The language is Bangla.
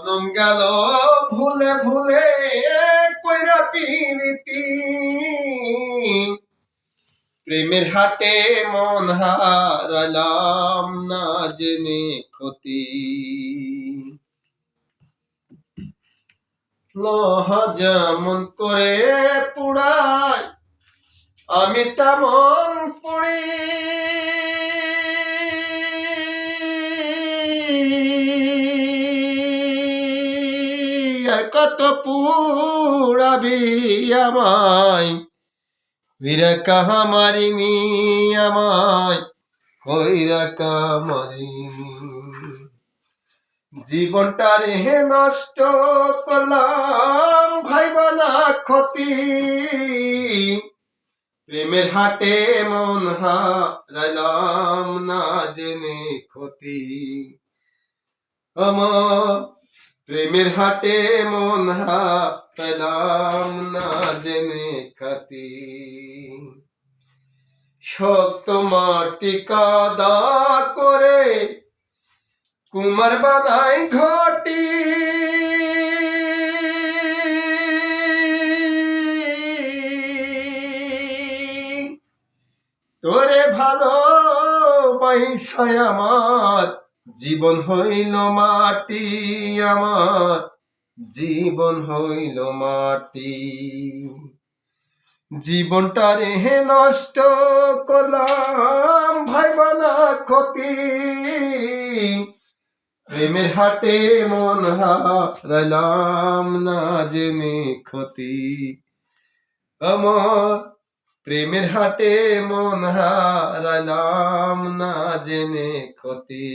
মনন গেল ভুলে ভুলে কইরা পিরিতি। প্রেমের হাটে মন হারালাম না জেনে ক্ষতি। যেমন করে পুড়ায় আমি তেমন পুড়ি। কত পুড়াবি আমায়। হইরা কাহা মারিনি আমায় হইরা কামারিনি জীবনটা রে নষ্ট করলাম ভাইবানা ক্ষতি। প্রেমের হাটে মন হারাইলাম না জেনে ক্ষতি। আমার প্রেমের হাটে মন হারাইলাম না জেনে ক্ষতি শক্ত মাটি কাদা করে কুমার বানাই ঘটি। তোরে ভালো পয়সায় আমার জীবন হইল মাটি আমার, জীবন হইল মাটি। জীবনটা রে নষ্ট করলাম ভাই বানা ক্ষতি। প্রেমের হাটে মন হারালাম না জেনে ক্ষতি। আমার প্রেমের হাটে মন হারালাম না জেনে ক্ষতি।